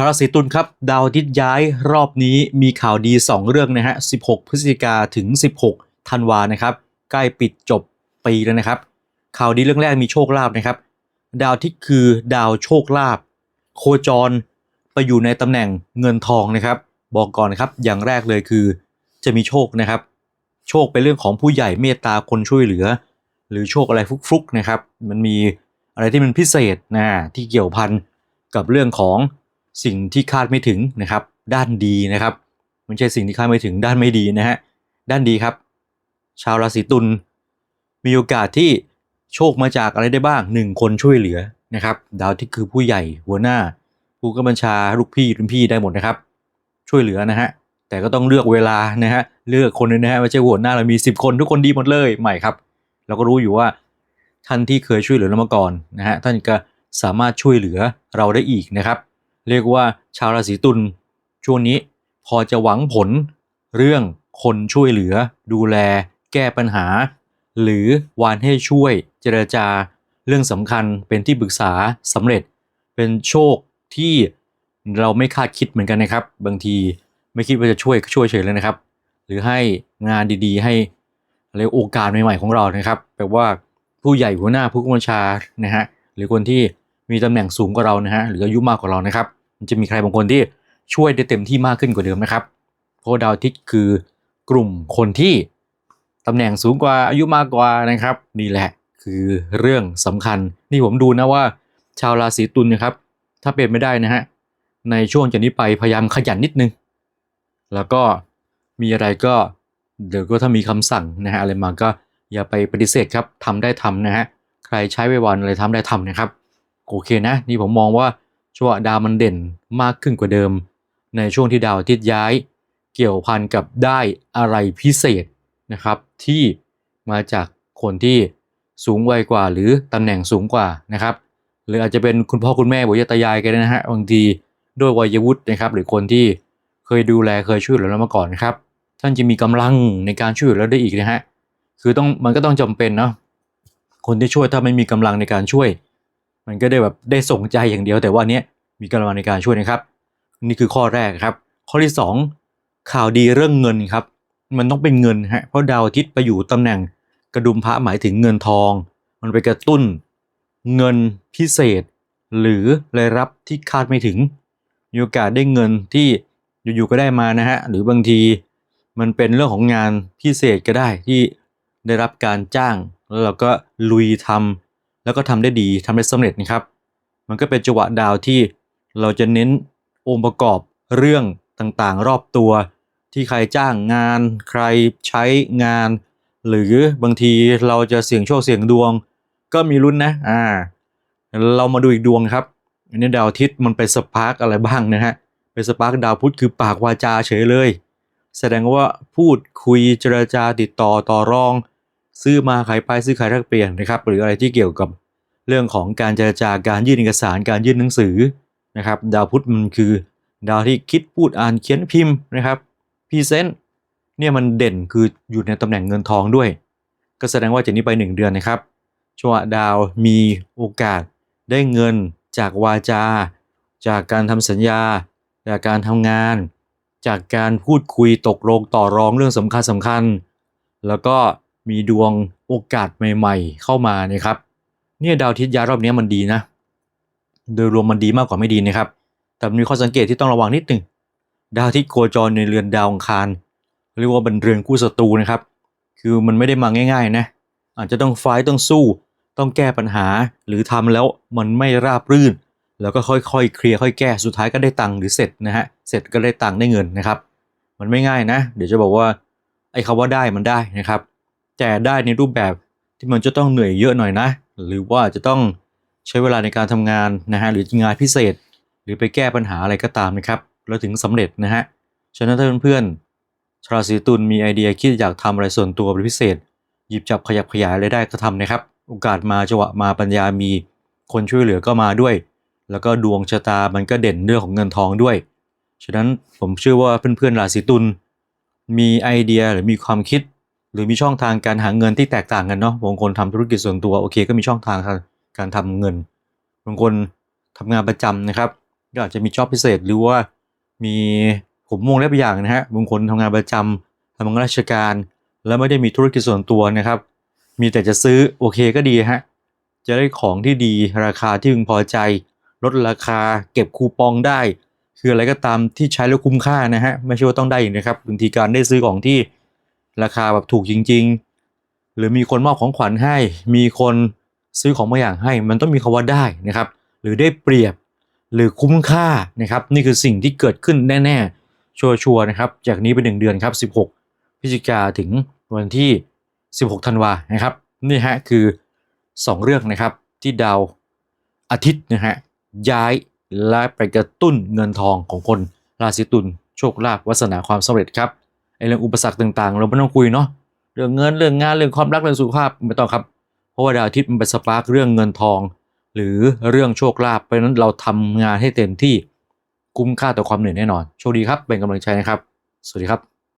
ชาวราศีตุลครับ ดาวอาทิตย์ย้ายรอบนี้มีข่าวดี 2 เรื่องนะฮะ 16 พฤศจิกาถึง 16 ธันวานะครับ ใกล้ปิดจบปีแล้วนะครับ ข่าวดีเรื่องแรกมีโชคลาภนะครับ ดาวอาทิตย์คือดาวโชคลาภโคจรไปอยู่ในตำแหน่งเงินทองนะครับ บอกก่อนนะครับ อย่างแรกเลยคือจะมีโชคนะครับ โชคเป็นเรื่องของผู้ใหญ่เมตตาคนช่วยเหลือ หรือโชคอะไรฟลุกๆนะครับ มันมีอะไรที่มันพิเศษนะที่เกี่ยวพันกับเรื่องของ สิ่งที่คาดไม่ถึงนะครับ ด้านดีนะครับไม่ใช่สิ่งที่คาดไม่ถึงด้านไม่ดีนะฮะด้านดีครับ ชาวราศีตุลมีโอกาสที่โชคมาจากอะไรได้บ้างหนึ่งคนช่วยเหลือนะครับ ดาวที่คือผู้ใหญ่หัวหน้า ผู้กำบัญชาลูกพี่รุ่นพี่ได้หมดนะครับ ช่วยเหลือนะฮะแต่ก็ต้องเลือกเวลานะฮะเลือกคนนะฮะไม่ใช่หัวหน้าเรามี 10 คนทุกคนดีหมดเลยใหม่ครับ เราก็รู้อยู่ว่าท่านที่เคยช่วยเหลือเรามาก่อนนะฮะท่านก็สามารถช่วยเหลือเราได้อีกนะครับ เรียกว่าชาวราศีตุลช่วงนี้พอจะหวังผลเรื่องคนช่วยเหลือ ดูแล แก้ปัญหา หรือวานให้ช่วยเจรจา เรื่องสำคัญเป็นที่ปรึกษาสำเร็จ เป็นโชคที่เราไม่คาดคิดเหมือนกันนะครับ บางทีไม่คิดว่าจะช่วยก็ช่วยเฉยเลยนะครับ หรือให้งานดีๆ ให้อะไรโอกาสใหม่ๆของเรานะครับแปลว่าผู้ใหญ่หัวหน้าผู้กำกับชานะฮะหรือคนที่มีตำแหน่งสูงกว่าเรานะฮะหรืออายุมากกว่าเรานะครับ จะมีใครบางคนที่ช่วยได้เต็มที่มากขึ้นกว่าเดิมนะครับเพราะดาวอาทิตย์คือกลุ่มคนที่ตำแหน่งสูงกว่าอายุมากกว่านะครับ นี่แหละคือเรื่องสำคัญ นี่ผมดูนะว่า ชาวราศีตุลนะครับ ถ้าเป็นไม่ได้นะฮะในช่วงจากนี้ไปพยายามขยันนิดนึง แล้วก็มีอะไรก็เดี๋ยวก็ถ้ามีคำสั่งนะฮะอะไรมาก็อย่าไปปฏิเสธครับทำได้ทำนะฮะใครใช้ไว้วันอะไรทำได้ทำนะครับ โอเคนะ นี่ผมมองว่า ช่วดาวมันเด่นมากขึ้นกว่าเดิม ในช่วงที่ดาวอาทิตย์ย้าย เกี่ยวพันกับได้อะไรพิเศษนะครับ ที่มาจากคนที่สูงวัยกว่า หรือตำแหน่งสูงกว่านะครับ หรืออาจจะเป็นคุณพ่อคุณแม่บุญตายายกันนะฮะบางทีด้วยวัยวุฒินะครับ หรือคนที่เคยดูแลเคยช่วยเหลือเรามาก่อนนะครับ ท่านจะมีกำลังในการช่วยเหลือเราได้อีกนะฮะคือต้องมันก็ต้องจำเป็นเนาะคนที่ช่วยถ้าไม่มีกำลังในการช่วย มันก็ได้แบบได้ส่งใจอย่างเดียว แต่ว่าเนี้ยมีกำลังในการช่วยนะครับ นี่คือข้อแรกครับ ข้อที่สองข่าวดีเรื่องเงินครับ มันต้องเป็นเงินฮะเพราะดาวอาทิตย์ไปอยู่ตำแหน่งกระดุมพระหมายถึงเงินทอง มันไปกระตุ้น เงินพิเศษ หรือรายรับที่คาดไม่ถึงมีโอกาสได้เงินที่อยู่ๆก็ได้มานะฮะหรือบางทีมันเป็นเรื่องของงานพิเศษก็ได้ที่ได้รับการจ้าง แล้วเราก็ลุยทำ แล้วก็ทำได้ดีทำได้สำเร็จนะครับ มันก็เป็นจังหวะดาวที่เราจะเน้นองค์ประกอบเรื่องต่างๆ รอบตัว ที่ใครจ้างงาน ใครใช้งาน หรือบางทีเราจะเสี่ยงโชคเสี่ยงดวง ก็มีลุ้นนะอ่าเรามาดูอีกดวงครับอันนี้ดาวอาทิตย์มันไปสปาร์กอะไรบ้างนะฮะเป็นสปาร์กดาวพุธคือปากวาจาเฉยเลย แสดงว่าพูดคุยเจรจาติดต่อต่อรอง ซื้อมาขายไปซื้อขายแลกเปลี่ยนนะครับหรืออะไรที่เกี่ยวกับเรื่องของการเจรจาการยื่นเอกสารการยื่นหนังสือนะครับดาวพุธมันคือดาวที่คิดพูดอ่านเขียนพิมพ์นะครับพรีเซนต์เนี่ยมันเด่นคืออยู่ในตำแหน่งเงินทองด้วย ก็แสดงว่าจากนี้ไป 1 เดือนนะครับช่วดาวมีโอกาสได้เงินจากวาจา จากการทำสัญญา จากการทำงาน จากการพูดคุยตกลงต่อรองเรื่องสำคัญสำคัญ แล้วก็ มีดวงโอกาสใหม่ ๆ เข้ามานะครับ เนี่ยดาวอาทิตย์ย้ายรอบนี้มันดีนะ โดยรวมมันดีมากกว่าไม่ดีนะครับ แต่มีข้อสังเกตที่ต้องระวังนิดหนึ่งดาวอาทิตย์โคจรในเรือนดาวอังคารเรียกว่าเป็นเรือนคู่ศัตรูนะครับ คือมันไม่ได้มาง่าย ๆ นะ อาจจะต้องไฟต์ต้องสู้ ต้องแก้ปัญหา หรือทำแล้วมันไม่ราบรื่น แล้วก็ค่อยๆ เคลียร์ค่อยแก้สุดท้ายก็ได้ตังค์หรือเสร็จนะฮะเสร็จก็ได้ตังค์ได้เงินนะครับ มันไม่ง่ายนะ เดี๋ยวจะบอกว่าไอ้คาว่าได้มันได้นะครับ แต่ได้ในรูปแบบที่มันจะต้องเหนื่อยเยอะหน่อยนะ หรือว่าจะต้องใช้เวลาในการทำงานนะฮะหรืองานพิเศษ หรือไปแก้ปัญหาอะไรก็ตามนะครับแล้วถึงสำเร็จนะฮะฉะนั้นถ้าเพื่อนๆชาวราศีตุลมีไอเดียคิดอยากทำอะไรส่วนตัวเป็นพิเศษ หยิบจับขยับขยายอะไรได้ก็ทำนะครับ โอกาสมาจังหวะมาปัญญามีคนช่วยเหลือก็มาด้วย แล้วก็ดวงชะตามันก็เด่นเรื่องของเงินทองด้วย ฉะนั้นผมเชื่อว่าเพื่อนๆราศีตุลมีไอเดียหรือมีความคิด หรือมีช่องทางการหาเงินที่แตกต่างกันเนาะบางคนทำธุรกิจส่วนตัวโอเค ก็มีช่องทางการทำเงินบางคนทำงานประจำนะครับก็อาจจะมีจ็อบพิเศษหรือว่ามีผมมองได้ไปอย่างนะฮะบางคนทำงานประจำทำงานราชการ แล้วไม่ได้มีธุรกิจส่วนตัวนะครับ มีแต่จะซื้อโอเคก็ดีฮะจะได้ของที่ดีราคาที่พึงพอใจ ลดราคาเก็บคูปองได้ คืออะไรก็ตามที่ใช้แล้วคุ้มค่านะฮะไม่ใช่ว่าต้องได้อย่างนะครับบางทีการได้ซื้อของที่ ราคาแบบถูกจริง ๆ หรือมีคนมอบของขวัญให้ มีคนซื้อของบางอย่างให้ มันต้องมีคำว่าได้นะครับ หรือได้เปรียบหรือคุ้มค่านะครับ นี่คือสิ่งที่เกิดขึ้นแน่ ๆ ชัวร์ๆนะครับ จากนี้ไปหนึ่งเดือนครับ 16พฤศจิกาถึงวันที่ 16ธันวานะครับนี่ฮะคือ 2 เรื่องนะครับที่ดาวอาทิตย์นะฮะย้ายและไปกระตุ้นเงินทองของคนราศีตุลโชคลาภวาสนาความสำเร็จครับ เรื่องอุปสรรคต่างๆ เราไม่ต้องคุยเนาะเรื่องเงินเรื่องงานเรื่องความรักเรื่องสุขภาพไม่ต้องครับ เพราะว่าดาวอาทิตย์มันเป็นสปาร์กเรื่องเงินทอง หรือเรื่องโชคลาภเพราะนั้นเราทำงานให้เต็มที่คุ้มค่าต่อความเหนื่อยแน่นอนโชคดีครับเป็นกำลังใจนะครับ สวัสดีครับ